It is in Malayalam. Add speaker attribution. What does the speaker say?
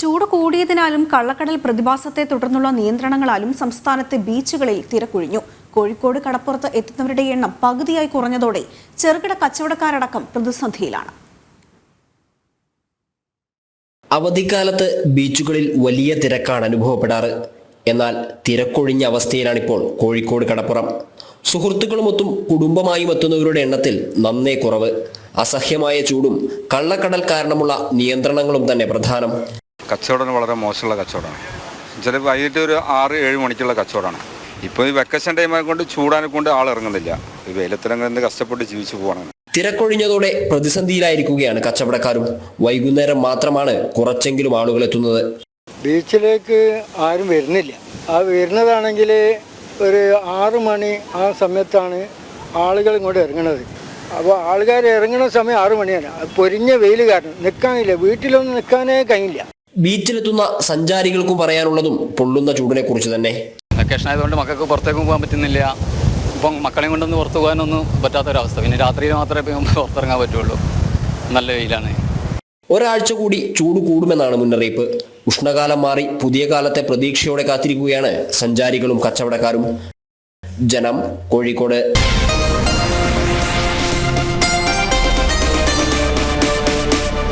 Speaker 1: ചൂട് കൂടിയതിനാലും കള്ളക്കടൽ പ്രതിഭാസത്തെ തുടർന്നുള്ള നിയന്ത്രണങ്ങളാലും സംസ്ഥാനത്തെ ബീച്ചുകളിൽ തിരക്കൊഴിഞ്ഞു. കോഴിക്കോട് കടപ്പുറത്ത് എത്തുന്നവരുടെ എണ്ണം പകുതിയായി കുറഞ്ഞതോടെ ചെറുകിട കച്ചവടക്കാരടക്കം പ്രതിസന്ധിയിലാണ്.
Speaker 2: അവധിക്കാലത്ത് ബീച്ചുകളിൽ വലിയ തിരക്കാണ് അനുഭവപ്പെടാറ്. എന്നാൽ തിരക്കൊഴിഞ്ഞ അവസ്ഥയിലാണിപ്പോൾ കോഴിക്കോട് കടപ്പുറം. സുഹൃത്തുക്കളുമൊത്തും കുടുംബമായും എത്തുന്നവരുടെ എണ്ണത്തിൽ നന്നേ കുറവ്. അസഹ്യമായ ചൂടും കള്ളക്കടൽ കാരണമുള്ള നിയന്ത്രണങ്ങളും തന്നെ പ്രധാനം.
Speaker 3: കച്ചവടം വളരെ മോശമുള്ള കച്ചവടമാണ്. ചില വൈകിട്ട് ഒരു ആറ് ഏഴ് മണിക്കുള്ള കച്ചവടമാണ്. ഇപ്പോൾ ഈ വെക്കേഷൻ ടൈം കൊണ്ട് ചൂടാനെ കൊണ്ട് ആൾ ഇറങ്ങുന്നില്ല. ഈ വെയിലത്തിറങ്ങുന്നത് കഷ്ടപ്പെട്ട് ജീവിച്ചു പോകണം.
Speaker 2: തിരക്കൊഴിഞ്ഞതോടെ പ്രതിസന്ധിയിലായിരിക്കുകയാണ് കച്ചവടക്കാരും. വൈകുന്നേരം മാത്രമാണ് കുറച്ചെങ്കിലും ആളുകൾ എത്തുന്നത്.
Speaker 4: ബീച്ചിലേക്ക് ആരും വരുന്നില്ല. ആ വരുന്നതാണെങ്കിൽ ഒരു ആറ് മണി ആ സമയത്താണ് ആളുകൾ ഇങ്ങോട്ട് ഇറങ്ങുന്നത്. അപ്പോൾ ആൾക്കാർ ഇറങ്ങുന്ന സമയം ആറ് മണിയാണ്. പൊരിഞ്ഞ വെയിൽ കാരണം നിൽക്കാനില്ല. വീട്ടിലൊന്നും നിൽക്കാനേ കഴിയില്ല
Speaker 2: ബീച്ചിലെത്തുന്ന സഞ്ചാരികൾക്കും പറയാനുള്ളതും പൊള്ളുന്ന ചൂടിനെ കുറിച്ച് തന്നെ.
Speaker 5: വെക്കേഷൻ ആയതുകൊണ്ട് മക്കൾക്ക് പുറത്തേക്കും പോകാൻ പറ്റുന്നില്ല. ഇപ്പം മക്കളെയും കൊണ്ടൊന്ന് പുറത്തു പോകാനൊന്നും പറ്റാത്തൊരവസ്ഥ. പിന്നെ രാത്രിയിൽ മാത്രമേ പുറത്തിറങ്ങാൻ പറ്റുള്ളൂ. നല്ല വെയിലാണ്.
Speaker 2: ഒരാഴ്ച കൂടി ചൂട് കൂടുമെന്നാണ് മുന്നറിയിപ്പ്. ഉഷ്ണകാലം മാറി പുതിയ കാലത്തെ പ്രതീക്ഷയോടെ കാത്തിരിക്കുകയാണ് സഞ്ചാരികളും കച്ചവടക്കാരും. ജനം കോഴിക്കോട്.